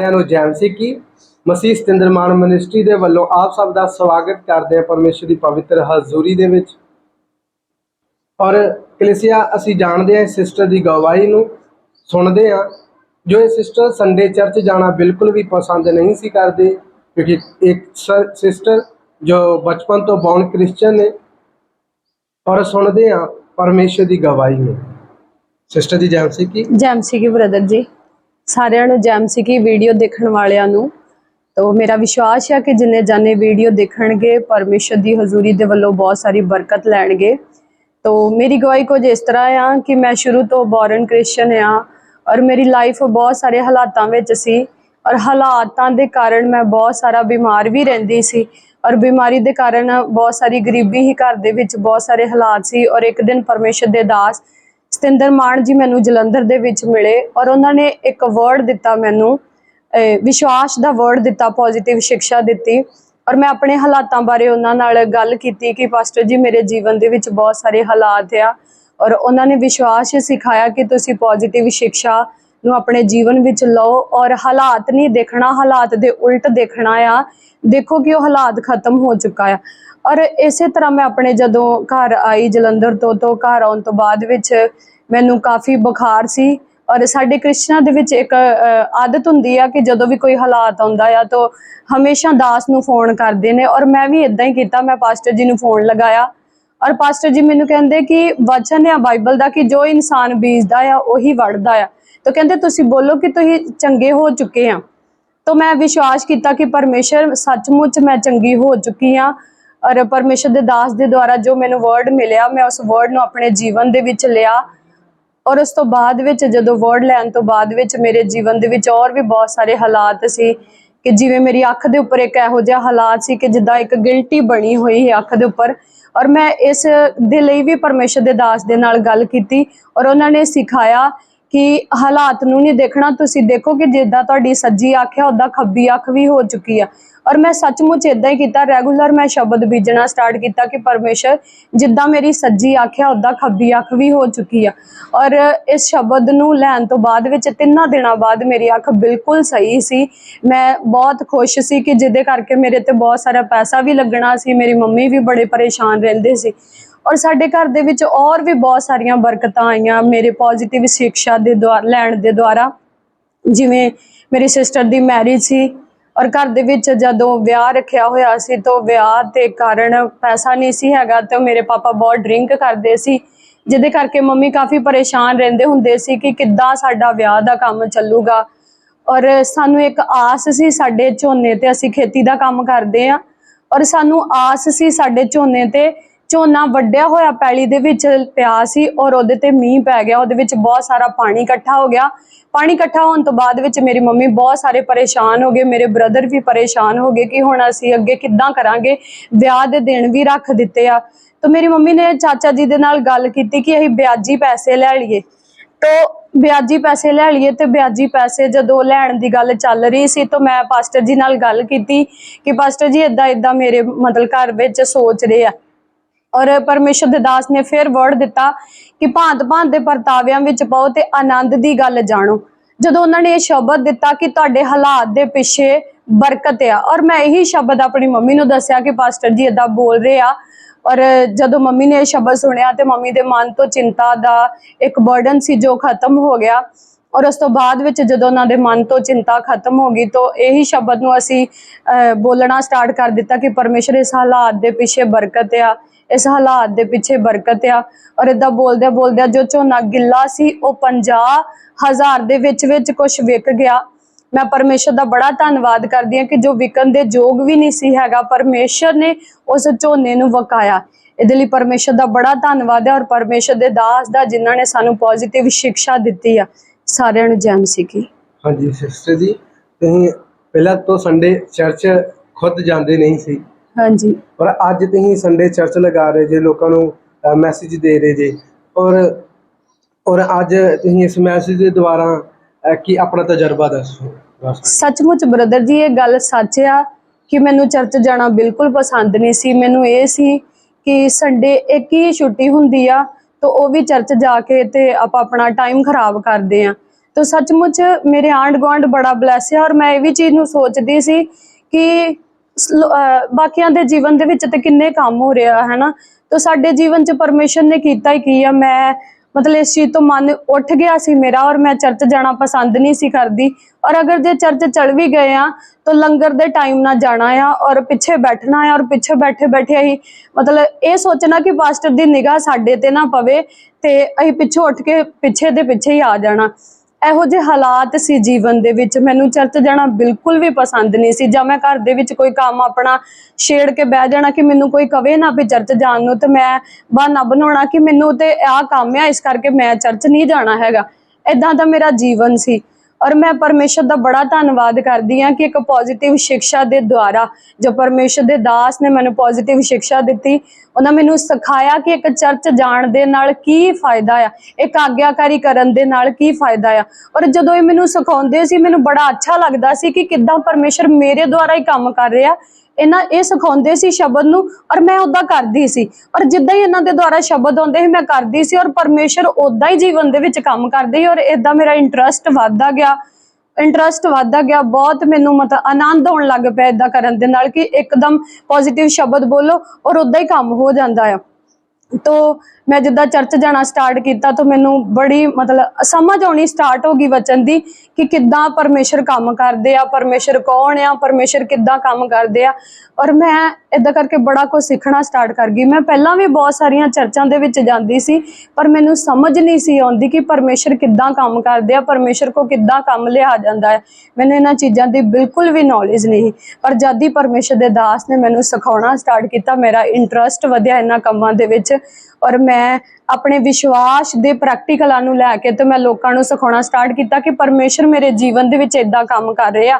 ਸਾਰਿਆਂ ਨੂੰ ਜੈਮ ਸਿੱਕੀ ਮਸੀਹ ਸਤਿੰਦਰ ਮਿਨਿਸਟਰੀ ਦੇ ਵੱਲੋਂ ਆਪ ਸਭ ਦਾ ਸਵਾਗਤ ਕਰਦੇ ਹਾਂ ਪਰਮੇਸ਼ਰ ਦੀ ਪਵਿੱਤਰ ਹਜ਼ੂਰੀ ਦੇ ਵਿੱਚ। ਔਰ ਕਲੀਸਿਆ, ਅਸੀਂ ਜਾਣਦੇ ਹਾਂ ਸਿਸਟਰ ਦੀ ਗਵਾਹੀ ਨੂੰ, ਸੁਣਦੇ ਹਾਂ। ਜੋ ਇਹ ਸਿਸਟਰ ਸੰਡੇ ਚਰਚ ਜਾਣਾ ਬਿਲਕੁਲ ਵੀ ਪਸੰਦ ਨਹੀਂ ਸੀ ਕਰਦੇ, ਕਿਉਂਕਿ ਇੱਕ ਸਿਸਟਰ ਜੋ ਬਚਪਨ ਤੋਂ ਬੌਨ ਕ੍ਰਿਸਚੀਅਨ ਨੇ, ਔਰ ਸੁਣਦੇ ਹਾਂ ਪਰਮੇਸ਼ਰ ਦੀ ਗਵਾਹੀ ਨੂੰ। ਸਿਸਟਰ ਦੀ ਜੈਮ ਸਿੱਕੀ ਜੈਮਸੀ ਕੀ ਬ੍ਰਦਰ ਜੀ। ਸਾਰਿਆਂ ਨੂੰ ਜੈਮਸੀ ਕੀ ਵੀਡੀਓ ਦੇਖਣ ਵਾਲਿਆਂ ਨੂੰ। ਤੋ ਮੇਰਾ ਵਿਸ਼ਵਾਸ ਹੈ ਕਿ ਜਿੰਨੇ ਜਾਣੇ ਵੀਡੀਓ ਦੇਖਣਗੇ, ਪਰਮੇਸ਼ਰ ਦੀ ਹਜ਼ੂਰੀ ਦੇ ਵੱਲੋਂ ਬਹੁਤ ਸਾਰੀ ਬਰਕਤ ਲੈਣਗੇ। ਤੋ ਮੇਰੀ ਗਵਾਹੀ ਕੁਝ ਇਸ ਤਰ੍ਹਾਂ ਆ ਕਿ ਮੈਂ ਸ਼ੁਰੂ ਤੋਂ ਬੋਰਨ ਕ੍ਰਿਸਚਨ ਆ ਔਰ ਮੇਰੀ ਲਾਈਫ ਬਹੁਤ ਸਾਰੇ ਹਾਲਾਤਾਂ ਵਿੱਚ ਸੀ ਔਰ ਹਾਲਾਤਾਂ ਦੇ ਕਾਰਨ ਮੈਂ ਬਹੁਤ ਸਾਰਾ ਬਿਮਾਰ ਵੀ ਰਹਿੰਦੀ ਸੀ ਔਰ ਬਿਮਾਰੀ ਦੇ ਕਾਰਨ ਬਹੁਤ ਸਾਰੀ ਗਰੀਬੀ ਹੀ ਘਰ ਦੇ ਵਿੱਚ ਬਹੁਤ ਸਾਰੇ ਹਾਲਾਤ ਸੀ ਔਰ ਇੱਕ ਦਿਨ ਪਰਮੇਸ਼ਰ ਦੇ ਦਾਸ ਸਤਿੰਦਰ ਮਾਨ ਜੀ ਮੈਨੂੰ ਜਲੰਧਰ ਦੇ ਵਿੱਚ ਮਿਲੇ ਔਰ ਉਹਨਾਂ ਨੇ ਇੱਕ ਵਰਡ ਦਿੱਤਾ ਮੈਨੂੰ ਵਿਸ਼ਵਾਸ ਦਾ ਵਰਡ ਦਿੱਤਾ ਪੋਜ਼ਿਟਿਵ ਸਿੱਖਿਆ ਦਿੱਤੀ ਔਰ ਮੈਂ ਆਪਣੇ ਹਾਲਾਤਾਂ ਬਾਰੇ ਉਹਨਾਂ ਨਾਲ ਗੱਲ ਕੀਤੀ ਕਿ ਪਾਸਟਰ ਜੀ, ਮੇਰੇ ਜੀਵਨ ਦੇ ਵਿੱਚ ਬਹੁਤ ਸਾਰੇ ਹਾਲਾਤ ਆ ਔਰ ਉਹਨਾਂ ਨੇ ਵਿਸ਼ਵਾਸ ਸਿਖਾਇਆ ਕਿ ਤੁਸੀਂ ਪੋਜ਼ਿਟਿਵ ਸਿੱਖਿਆ ਨੂੰ ਆਪਣੇ ਜੀਵਨ ਵਿੱਚ ਲਓ ਔਰ ਹਾਲਾਤ ਨਹੀਂ ਦੇਖਣਾ, ਹਾਲਾਤ ਦੇ ਉਲਟ ਦੇਖਣਾ ਆ, ਦੇਖੋ ਕਿ ਉਹ ਹਾਲਾਤ ਖਤਮ ਹੋ ਚੁੱਕਾ ਆ। ਔਰ ਇਸੇ ਤਰ੍ਹਾਂ ਮੈਂ ਆਪਣੇ ਜਦੋਂ ਘਰ ਆਈ ਜਲੰਧਰ ਤੋਂ ਤੋਂ ਘਰ ਆਉਣ ਤੋਂ ਬਾਅਦ ਵਿੱਚ ਮੈਨੂੰ ਕਾਫੀ ਬੁਖਾਰ ਸੀ ਔਰ ਸਾਡੇ ਕ੍ਰਿਸਚਨਾਂ ਦੇ ਵਿੱਚ ਇੱਕ ਆਦਤ ਹੁੰਦੀ ਆ ਕਿ ਜਦੋਂ ਵੀ ਕੋਈ ਹਾਲਾਤ ਆਉਂਦਾ ਆ ਤਾਂ ਹਮੇਸ਼ਾ ਦਾਸ ਨੂੰ ਫੋਨ ਕਰਦੇ ਨੇ ਔਰ ਮੈਂ ਵੀ ਇਦਾਂ ਹੀ ਕੀਤਾ, ਮੈਂ ਪਾਸਟਰ ਜੀ ਨੂੰ ਫੋਨ ਲਗਾਇਆ ਔਰ ਪਾਸਟਰ ਜੀ ਮੈਨੂੰ ਕਹਿੰਦੇ ਕਿ ਵਚਨ ਆ ਬਾਈਬਲ ਦਾ ਕਿ ਜੋ ਇਨਸਾਨ ਬੀਜਦਾ ਆ ਉਹੀ ਵੜਦਾ ਆ। ਤਾਂ ਕਹਿੰਦੇ ਤੁਸੀਂ ਬੋਲੋ ਕਿ ਤੁਸੀਂ ਚੰਗੇ ਹੋ ਚੁੱਕੇ ਆ। ਤਾਂ ਮੈਂ ਵਿਸ਼ਵਾਸ ਕੀਤਾ ਕਿ ਪਰਮੇਸ਼ਰ ਸੱਚਮੁੱਚ ਮੈਂ ਚੰਗੀ ਹੋ ਚੁੱਕੀ ਆ ਔਰ ਪਰਮੇਸ਼ਰ ਦੇ ਦਾਸ ਦੇ ਦੁਆਰਾ ਜੋ ਮੈਨੂੰ ਵਰਡ ਮਿਲਿਆ, ਮੈਂ ਉਸ ਵਰਡ ਨੂੰ ਆਪਣੇ ਜੀਵਨ ਦੇ ਵਿੱਚ ਲਿਆ। ਔਰ ਉਸ ਤੋਂ ਬਾਅਦ ਵਿੱਚ ਜਦੋਂ ਵਰਡ ਲੈਣ ਤੋਂ ਬਾਅਦ ਵਿੱਚ ਮੇਰੇ ਜੀਵਨ ਦੇ ਵਿੱਚ ਔਰ ਵੀ ਬਹੁਤ ਸਾਰੇ ਹਾਲਾਤ ਸੀ ਕਿ ਜਿਵੇਂ ਮੇਰੀ ਅੱਖ ਦੇ ਉੱਪਰ ਇੱਕ ਇਹੋ ਜਿਹਾ ਹਾਲਾਤ ਸੀ ਕਿ ਜਿੱਦਾਂ ਇੱਕ ਗਿਲਟੀ ਬਣੀ ਹੋਈ ਹੈ ਅੱਖ ਦੇ ਉੱਪਰ। ਔਰ ਮੈਂ ਇਸ ਦੇ ਲਈ ਵੀ ਪਰਮੇਸ਼ਰ ਦੇ ਦਾਸ ਦੇ ਨਾਲ ਗੱਲ ਕੀਤੀ ਔਰ ਉਹਨਾਂ ਨੇ ਸਿਖਾਇਆ ਕਿ ਹਾਲਾਤ ਨੂੰ ਨਹੀਂ ਦੇਖਣਾ, ਤੁਸੀਂ ਦੇਖੋ ਕਿ ਜਿੱਦਾਂ ਤੁਹਾਡੀ ਸੱਜੀ ਅੱਖ ਹੈ ਉਦਾਂ ਖੱਬੀ ਅੱਖ ਵੀ ਹੋ ਚੁੱਕੀ ਆ। ਔਰ ਮੈਂ ਸੱਚਮੁੱਚ ਇਦਾਂ ਹੀ ਕੀਤਾ, ਰੈਗੂਲਰ ਮੈਂ ਸ਼ਬਦ ਬੀਜਣਾ ਸਟਾਰਟ ਕੀਤਾ ਕਿ ਪਰਮੇਸ਼ਰ, ਜਿੱਦਾਂ ਮੇਰੀ ਸੱਜੀ ਅੱਖ ਹੈ ਉਦਾਂ ਖੱਬੀ ਅੱਖ ਵੀ ਹੋ ਚੁੱਕੀ ਆ। ਔਰ ਇਸ ਸ਼ਬਦ ਨੂੰ ਲੈਣ ਤੋਂ ਬਾਅਦ ਵਿੱਚ ਤਿੰਨਾਂ ਦਿਨਾਂ ਬਾਅਦ ਮੇਰੀ ਅੱਖ ਬਿਲਕੁਲ ਸਹੀ ਸੀ। ਮੈਂ ਬਹੁਤ ਖੁਸ਼ ਸੀ ਕਿ ਜਿਹਦੇ ਕਰਕੇ ਮੇਰੇ ਤੇ ਬਹੁਤ ਸਾਰਾ ਪੈਸਾ ਵੀ ਲੱਗਣਾ ਸੀ, ਮੇਰੀ ਮੰਮੀ ਵੀ ਬੜੇ ਪਰੇਸ਼ਾਨ ਰਹਿੰਦੇ ਸੀ। ਔਰ ਸਾਡੇ ਘਰ ਦੇ ਵਿੱਚ ਔਰ ਵੀ ਬਹੁਤ ਸਾਰੀਆਂ ਬਰਕਤਾਂ ਆਈਆਂ ਮੇਰੇ ਪੋਜ਼ਿਟਿਵ ਸਿੱਖਿਆ ਦੇ ਦੁਆਰਾ ਲੈਣ ਦੇ ਦੁਆਰਾ। ਜਿਵੇਂ ਮੇਰੀ ਸਿਸਟਰ ਦੀ ਮੈਰਿਜ ਸੀ ਔਰ ਘਰ ਦੇ ਵਿੱਚ ਜਦੋਂ ਵਿਆਹ ਰੱਖਿਆ ਹੋਇਆ ਸੀ ਤਾਂ ਵਿਆਹ ਦੇ ਕਾਰਨ ਪੈਸਾ ਨਹੀਂ ਸੀ ਹੈਗਾ ਤੇ ਮੇਰੇ ਪਾਪਾ ਬਹੁਤ ਡਰਿੰਕ ਕਰਦੇ ਸੀ। ਜਿਹਦੇ ਕਰਕੇ ਮੰਮੀ ਕਾਫੀ ਪਰੇਸ਼ਾਨ ਰਹਿੰਦੇ ਹੁੰਦੇ ਸੀ ਕਿ ਕਿੱਦਾਂ ਸਾਡਾ ਵਿਆਹ ਦਾ ਕੰਮ ਚੱਲੂਗਾ। ਔਰ ਸਾਨੂੰ ਇੱਕ ਆਸ ਸੀ ਸਾਡੇ ਝੋਨੇ ਤੇ ਅਸੀਂ ਖੇਤੀ ਦਾ ਕੰਮ ਕਰਦੇ ਆ ਔਰ ਸਾਨੂੰ ਆਸ ਸੀ ਸਾਡੇ ਝੋਨੇ ਤੇ ਝੋਨਾ ਵੱਡਿਆ ਹੋਇਆ ਪੈਲੀ ਦੇ ਵਿੱਚ ਪਿਆ ਸੀ ਔਰ ਉਹਦੇ ਤੇ ਮੀਂਹ ਪੈ ਗਿਆ। ਉਹਦੇ ਵਿੱਚ ਬਹੁਤ ਸਾਰਾ ਪਾਣੀ ਇਕੱਠਾ ਹੋ ਗਿਆ। ਪਾਣੀ ਇਕੱਠਾ ਹੋਣ ਤੋਂ ਬਾਅਦ ਵਿੱਚ ਮੇਰੀ ਮੰਮੀ ਬਹੁਤ ਸਾਰੇ ਪਰੇਸ਼ਾਨ ਹੋ ਗਏ। ਮੇਰੇ ਬ੍ਰਦਰ ਵੀ ਪਰੇਸ਼ਾਨ ਹੋ ਗਏ ਕਿ ਹੁਣ ਅਸੀਂ ਅੱਗੇ ਕਿੱਦਾਂ ਕਰਾਂਗੇ। ਵਿਆਹ ਦੇ ਦਿਨ ਵੀ ਰੱਖ ਦਿੱਤੇ ਆ। ਤਾਂ ਮੇਰੀ ਮੰਮੀ ਨੇ ਚਾਚਾ ਜੀ ਦੇ ਨਾਲ ਗੱਲ ਕੀਤੀ ਕਿ ਅਸੀਂ ਵਿਆਜੀ ਪੈਸੇ ਲੈ ਲਈਏ। ਤੋ ਵਿਆਜੀ ਪੈਸੇ ਲੈ ਲਈਏ ਤੇ ਵਿਆਜੀ ਪੈਸੇ ਜਦੋਂ ਲੈਣ ਦੀ ਗੱਲ ਚੱਲ ਰਹੀ ਸੀ ਤਾਂ ਮੈਂ ਪਾਸਟਰ ਜੀ ਨਾਲ ਗੱਲ ਕੀਤੀ ਕਿ ਪਾਸਟਰ ਜੀ ਇਦਾਂ ਇਦਾਂ ਮੇਰੇ ਮਤਲਬ ਘਰ ਵਿੱਚ ਸੋਚ ਰਹੇ ਆ। ਔਰ ਪਰਮੇਸ਼ਰ ਦੇ ਦਾਸ ਨੇ ਫਿਰ ਵਰਡ ਦਿੱਤਾ ਕਿ ਭਾਂਤ ਭਾਂਤ ਦੇ ਪਰਤਾਵਿਆਂ ਵਿੱਚ ਪਾਓ ਤੇ ਆਨੰਦ ਦੀ ਗੱਲ ਜਾਣੋ। ਜਦੋਂ ਉਹਨਾਂ ਨੇ ਇਹ ਸ਼ਬਦ ਦਿੱਤਾ ਕਿ ਤੁਹਾਡੇ ਹਾਲਾਤ ਦੇ ਪਿੱਛੇ ਬਰਕਤ ਆ, ਔਰ ਮੈਂ ਇਹੀ ਸ਼ਬਦ ਆਪਣੀ ਮੰਮੀ ਨੂੰ ਦੱਸਿਆ ਕਿ ਪਾਸਟਰ ਜੀ ਇਦਾਂ ਬੋਲ ਰਹੇ ਆ, ਔਰ ਜਦੋਂ ਮੰਮੀ ਨੇ ਇਹ ਸ਼ਬਦ ਸੁਣਿਆ ਤੇ ਮੰਮੀ ਦੇ ਮਨ ਤੋਂ ਚਿੰਤਾ ਦਾ ਇੱਕ ਬਰਡਨ ਸੀ ਜੋ ਖਤਮ ਹੋ ਗਿਆ। ਔਰ ਉਸ ਤੋਂ ਬਾਅਦ ਵਿੱਚ ਜਦੋਂ ਉਹਨਾਂ ਦੇ ਮਨ ਤੋਂ ਚਿੰਤਾ ਖਤਮ ਹੋ ਗਈ ਤਾਂ ਇਹੀ ਸ਼ਬਦ ਨੂੰ ਅਸੀਂ ਅਹ, ਬੋਲਣਾ ਸਟਾਰਟ ਕਰ ਦਿੱਤਾ ਕਿ ਪਰਮੇਸ਼ਰ ਇਸ ਹਾਲਾਤ ਦੇ ਪਿੱਛੇ ਬਰਕਤ ਆ ਇਸ ਹਾਲਾਤ ਦੇ ਪਿੱਛੇ ਬਰਕਤ ਆ। ਔਰ ਇਦਾਂ ਬੋਲਦੇ ਬੋਲਦੇ ਜੋ ਝੋਨਾ ਗਿੱਲਾ ਸੀ ਉਹ 50000 ਦੇ ਵਿੱਚ ਵਿੱਚ ਕੁਝ ਵਿਕ ਗਿਆ। ਮੈਂ ਪਰਮੇਸ਼ਰ ਦਾ ਬੜਾ ਧੰਨਵਾਦ ਕਰਦੀ ਹਾਂ ਕਿ ਜੋ ਵਿਕਣ ਦੇ ਯੋਗ ਵੀ ਨਹੀਂ ਸੀ ਹੈਗਾ ਪਰਮੇਸ਼ਰ ਨੇ ਉਸ ਝੋਨੇ ਨੂੰ ਵਕਾਇਆ। ਇਹਦੇ ਲਈ ਪਰਮੇਸ਼ਰ ਦਾ ਬੜਾ ਧੰਨਵਾਦ ਹੈ ਔਰ ਪਰਮੇਸ਼ਰ ਦੇ ਦਾਸ ਦਾ ਜਿਨ੍ਹਾਂ ਨੇ ਸਾਨੂੰ ਪੋਜ਼ਿਟਿਵ ਸਿੱਖਿਆ ਦਿੱਤੀ ਆ। ਸਾਰਿਆਂ ਨੂੰ ਜੈਮ ਸਿੱਖੀ ਹਾਂਜੀ ਸਿਸਟਰ ਜੀ ਤੁਸੀਂ ਪਹਿਲਾਂ ਤੋਂ ਸੰਡੇ ਚਰਚ ਖੁਦ ਜਾਂਦੇ ਨਹੀਂ ਸੀ। ਹਾਂਜੀ। ਪਰ ਅੱਜ ਤੁਸੀਂ ਸੰਡੇ ਚਰਚ ਲਗਾ ਰਹੇ ਜੇ ਲੋਕਾਂ ਨੂੰ ਮੈਸੇਜ ਦੇ ਰਹੇ ਜੇ। ਔਰ ਔਰ ਅੱਜ ਤੁਸੀਂ ਇਸ ਮੈਸੇਜ ਦੇ ਦੁਆਰਾ ਅਹ, ਕੀ ਆਪਣਾ ਤਜਰਬਾ ਦੱਸੋ? ਦੱਸੋ। ਸੱਚਮੁੱਚ ਬ੍ਰਦਰ ਜੀ ਇਹ ਗੱਲ ਸੱਚ ਆ ਕਿ ਮੈਨੂੰ ਚਰਚ ਜਾਣਾ ਬਿਲਕੁਲ ਪਸੰਦ ਨਹੀਂ ਸੀ। ਮੈਨੂੰ ਇਹ ਸੀ ਕਿ ਸੰਡੇ ਇੱਕ ਹੀ ਛੁੱਟੀ ਹੁੰਦੀ ਆ ਤਾਂ ਉਹ ਵੀ ਚਰਚ ਜਾ ਕੇ ਤੇ ਆਪਾਂ ਆਪਣਾ ਟਾਈਮ ਖਰਾਬ ਕਰਦੇ ਆ ਤਾਂ ਸੱਚਮੁੱਚ ਮੇਰੇ ਆਂਢ ਗੁਆਂਢ ਬੜਾ ਬਲੈਸ ਹੈ ਔਰ ਮੈਂ ਇਹ ਵੀ ਚੀਜ਼ ਨੂੰ ਸੋਚਦੀ ਸੀ ਕਿ ਅਹ, ਬਾਕੀਆਂ ਦੇ ਜੀਵਨ ਦੇ ਵਿੱਚ ਤੇ ਕਿੰਨੇ ਕੰਮ ਹੋ ਰਿਹਾ, ਹੈ ਨਾ? ਤਾਂ ਸਾਡੇ ਜੀਵਨ 'ਚ ਪਰਮੇਸ਼ਰ ਨੇ ਕੀਤਾ ਹੀ ਕੀ ਆ? ਮੈਂ ਮਤਲਬ ਇਸ ਚੀਜ਼ ਤੋਂ ਮਨ ਉੱਠ ਗਿਆ ਸੀ ਮੇਰਾ ਔਰ ਮੈਂ ਚਰਚ ਜਾਣਾ ਪਸੰਦ ਨਹੀਂ ਸੀ ਕਰਦੀ ਔਰ ਅਗਰ ਜੇ ਚਰਚ ਚਲ ਵੀ ਗਏ ਆ ਤਾਂ ਲੰਗਰ ਦੇ ਟਾਈਮ ਨਾਲ ਜਾਣਾ ਆ ਔਰ ਪਿੱਛੇ ਬੈਠਣਾ ਆ ਔਰ ਪਿੱਛੇ ਬੈਠੇ ਬੈਠੇ ਹੀ ਮਤਲਬ ਇਹ ਸੋਚਣਾ ਕਿ ਪਾਸਟਰ ਦੀ ਨਿਗਾਹ ਸਾਡੇ ਤੇ ਨਾ ਪਵੇ ਤੇ ਅਸੀਂ ਪਿੱਛੋਂ ਉੱਠ ਕੇ ਪਿੱਛੇ ਦੇ ਪਿੱਛੇ ਹੀ ਆ ਜਾਣਾ ਇਹੋ ਜਿਹੇ ਹਾਲਾਤ ਸੀ ਜੀਵਨ ਦੇ ਵਿੱਚ। ਮੈਨੂੰ ਚਰਚ ਜਾਣਾ ਬਿਲਕੁਲ ਵੀ ਪਸੰਦ ਨਹੀਂ ਸੀ। ਜਾਂ ਮੈਂ ਘਰ ਦੇ ਵਿੱਚ ਕੋਈ ਕੰਮ ਆਪਣਾ ਛੇੜ ਕੇ ਬਹਿ ਜਾਣਾ ਕਿ ਮੈਨੂੰ ਕੋਈ ਕਵੇ ਨਾ ਵੀ ਚਰਚ ਜਾਣ ਨੂੰ, ਤੇ ਮੈਂ ਬਹਾਨਾ ਬਣਾਉਣਾ ਕਿ ਮੈਨੂੰ ਤੇ ਆਹ ਕੰਮ ਆ, ਇਸ ਕਰਕੇ ਮੈਂ ਚਰਚ ਨਹੀਂ ਜਾਣਾ ਹੈਗਾ। ਇਦਾਂ ਦਾ ਮੇਰਾ ਜੀਵਨ ਸੀ। ਔਰ ਮੈਂ ਪਰਮੇਸ਼ਰ ਦਾ ਬੜਾ ਧੰਨਵਾਦ ਕਰਦੀ ਹਾਂ ਕਿ ਇੱਕ ਪੋਜ਼ਿਟਿਵ ਸਿੱਖਿਆ ਦੇ ਦੁਆਰਾ ਜੋ ਪਰਮੇਸ਼ਰ ਦੇ ਦਾਸ ਨੇ ਮੈਨੂੰ ਪੋਜ਼ਿਟਿਵ ਸਿੱਖਿਆ ਦਿੱਤੀ, ਉਹਨਾਂ ਮੈਨੂੰ ਸਿਖਾਇਆ ਕਿ ਇੱਕ ਚਰਚ ਜਾਣ ਦੇ ਨਾਲ ਕੀ ਫਾਇਦਾ ਆ, ਇੱਕ ਆਗਿਆਕਾਰੀ ਕਰਨ ਦੇ ਨਾਲ ਕੀ ਫਾਇਦਾ ਆ। ਔਰ ਜਦੋਂ ਇਹ ਮੈਨੂੰ ਸਿਖਾਉਂਦੇ ਸੀ, ਮੈਨੂੰ ਬੜਾ ਅੱਛਾ ਲੱਗਦਾ ਸੀ ਕਿ ਕਿੱਦਾਂ ਪਰਮੇਸ਼ਰ ਮੇਰੇ ਦੁਆਰਾ ਹੀ ਕੰਮ ਕਰ ਰਿਹਾ ਇਹਨਾਂ ਇਹ ਸਿਖਾਉਂਦੇ ਸੀ ਸ਼ਬਦ ਨੂੰ ਔਰ ਮੈਂ ਉਦਾਂ ਕਰਦੀ ਸੀ। ਔਰ ਜਿੱਦਾਂ ਹੀ ਇਹਨਾਂ ਦੇ ਦੁਆਰਾ ਸ਼ਬਦ ਆਉਂਦੇ ਸੀ, ਮੈਂ ਕਰਦੀ ਸੀ ਔਰ ਪਰਮੇਸ਼ਰ ਉਦਾਂ ਹੀ ਜੀਵਨ ਦੇ ਵਿੱਚ ਕੰਮ ਕਰਦੇ ਸੀ ਔਰ ਇਦਾਂ ਮੇਰਾ ਇੰਟਰਸਟ ਵੱਧਦਾ ਗਿਆ। ਇੰਟਰਸਟ ਵੱਧਦਾ ਗਿਆ, ਬਹੁਤ ਮੈਨੂੰ ਮਤਲਬ ਆਨੰਦ ਆਉਣ ਲੱਗ ਪਿਆ ਇਦਾਂ ਕਰਨ ਦੇ ਨਾਲ ਕਿ ਇੱਕਦਮ ਪੋਜ਼ਿਟਿਵ ਸ਼ਬਦ ਬੋਲੋ ਔਰ ਉਦਾਂ ਹੀ ਕੰਮ ਹੋ ਜਾਂਦਾ ਆ। ਤੋ ਮੈਂ ਜਿੱਦਾਂ ਚਰਚ ਜਾਣਾ ਸਟਾਰਟ ਕੀਤਾ ਤਾਂ ਮੈਨੂੰ ਬੜੀ ਮਤਲਬ ਸਮਝ ਆਉਣੀ ਸਟਾਰਟ ਹੋ ਗਈ ਵਚਨ ਦੀ ਕਿ ਕਿੱਦਾਂ ਪਰਮੇਸ਼ਰ ਕੰਮ ਕਰਦੇ ਆ, ਪਰਮੇਸ਼ਰ ਕੌਣ ਆ, ਪਰਮੇਸ਼ਰ ਕਿੱਦਾਂ ਕੰਮ ਕਰਦੇ ਆ। ਔਰ ਮੈਂ ਇਦਾਂ ਕਰਕੇ ਬੜਾ ਕੁਝ ਸਿੱਖਣਾ ਸਟਾਰਟ ਕਰ ਗਈ। ਮੈਂ ਪਹਿਲਾਂ ਵੀ ਬਹੁਤ ਸਾਰੀਆਂ ਚਰਚਾਂ ਦੇ ਵਿੱਚ ਜਾਂਦੀ ਸੀ, ਪਰ ਮੈਨੂੰ ਸਮਝ ਨਹੀਂ ਸੀ ਆਉਂਦੀ ਕਿ ਪਰਮੇਸ਼ਰ ਕਿੱਦਾਂ ਕੰਮ ਕਰਦੇ ਆ, ਪਰਮੇਸ਼ਰ ਕੋ ਕਿੱਦਾਂ ਕੰਮ ਲਿਆ ਜਾਂਦਾ ਹੈ ਮੈਨੂੰ ਇਹਨਾਂ ਚੀਜ਼ਾਂ ਦੀ ਬਿਲਕੁਲ ਵੀ ਨੌਲੇਜ ਨਹੀਂ ਪਰ ਜਦ ਹੀ ਪਰਮੇਸ਼ਰ ਦੇ ਦਾਸ ਨੇ ਮੈਨੂੰ ਸਿਖਾਉਣਾ ਸਟਾਰਟ ਕੀਤਾ, ਮੇਰਾ ਇੰਟਰਸਟ ਵਧਿਆ ਇਹਨਾਂ ਕੰਮਾਂ ਦੇ ਵਿੱਚ। ਔਰ ਮੈਂ ਆਪਣੇ ਵਿਸ਼ਵਾਸ ਦੇ ਪ੍ਰੈਕਟੀਕਲਾਂ ਨੂੰ ਲੈ ਕੇ ਤੇ ਮੈਂ ਲੋਕਾਂ ਨੂੰ ਸਿਖਾਉਣਾ ਸਟਾਰਟ ਕੀਤਾ ਕਿ ਪਰਮੇਸ਼ਰ ਮੇਰੇ ਜੀਵਨ ਦੇ ਵਿੱਚ ਇਦਾਂ ਕੰਮ ਕਰ ਰਿਹਾ।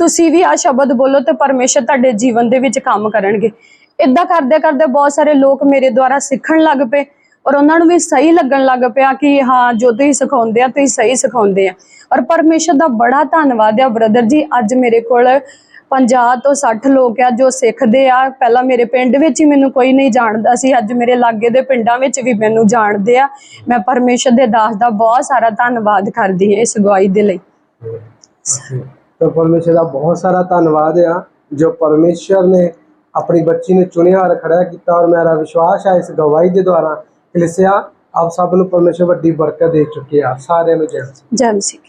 ਤੁਸੀਂ ਵੀ ਆ ਸ਼ਬਦ ਬੋਲੋ ਤੇ ਪਰਮੇਸ਼ਰ ਤੁਹਾਡੇ ਜੀਵਨ ਦੇ ਵਿੱਚ ਕੰਮ ਕਰਨਗੇ। ਇਦਾਂ ਕਰਦੇ ਕਰਦੇ ਬਹੁਤ ਸਾਰੇ ਲੋਕ ਮੇਰੇ ਦੁਆਰਾ ਸਿੱਖਣ ਲੱਗ ਪਏ ਔਰ ਉਹਨਾਂ ਨੂੰ ਵੀ ਸਹੀ ਲੱਗਣ ਲੱਗ ਪਿਆ ਕਿ ਹਾਂ, ਜੋ ਤੁਸੀਂ ਸਿਖਾਉਂਦੇ ਆ, ਤੁਸੀਂ ਸਹੀ ਸਿਖਾਉਂਦੇ ਆ। ਔਰ ਪਰਮੇਸ਼ਰ ਦਾ ਬੜਾ ਧੰਨਵਾਦ ਆ ਬ੍ਰਦਰ ਜੀ, ਅੱਜ ਮੇਰੇ ਕੋਲ 50 ਤੋਂ 60 ਲੋਕ ਆ ਜੋ ਸਿੱਖਦੇ ਆ। ਪਹਿਲਾਂ ਮੇਰੇ ਪਿੰਡ ਵਿੱਚ ਹੀ ਮੈਨੂੰ ਕੋਈ ਨਹੀਂ ਜਾਣਦਾ ਸੀ। ਅੱਜ ਮੇਰੇ ਲਾਗੇ ਦੇ ਪਿੰਡਾਂ ਵਿੱਚ ਵੀ ਮੈਨੂੰ ਜਾਣਦੇ ਆ। ਮੈਂ ਪਰਮੇਸ਼ਰ ਦੇ ਦਾਸ ਦਾ ਬਹੁਤ ਸਾਰਾ ਧੰਨਵਾਦ ਕਰਦੀ ਹਾਂ ਇਸ ਗਵਾਹੀ ਦੇ ਲਈ। ਤਾਂ ਪਰਮੇਸ਼ਰ ਦਾ ਬਹੁਤ ਸਾਰਾ ਧੰਨਵਾਦ ਆ ਜੋ ਪਰਮੇਸ਼ਰ ਨੇ ਆਪਣੀ ਬੱਚੀ ਨੂੰ ਚੁਣਿਆ ਔਰ ਖੜਾ ਕੀਤਾ ਔਰ ਮੇਰਾ ਵਿਸ਼ਵਾਸ ਹੈ ਇਸ ਗਵਾਹੀ ਦੇ ਦੁਆਰਾ। ਕਲਿਸਿਆ ਆਪ ਸਭ ਨੂੰ ਪਰਮੇਸ਼ਰ ਵੱਡੀ ਬਰਕਤ ਦੇ ਚੁੱਕੇ ਆ ਸਾਰਿਆਂ ਨੂੰ ਜੈ ਜੈ ਮਸੀਹ।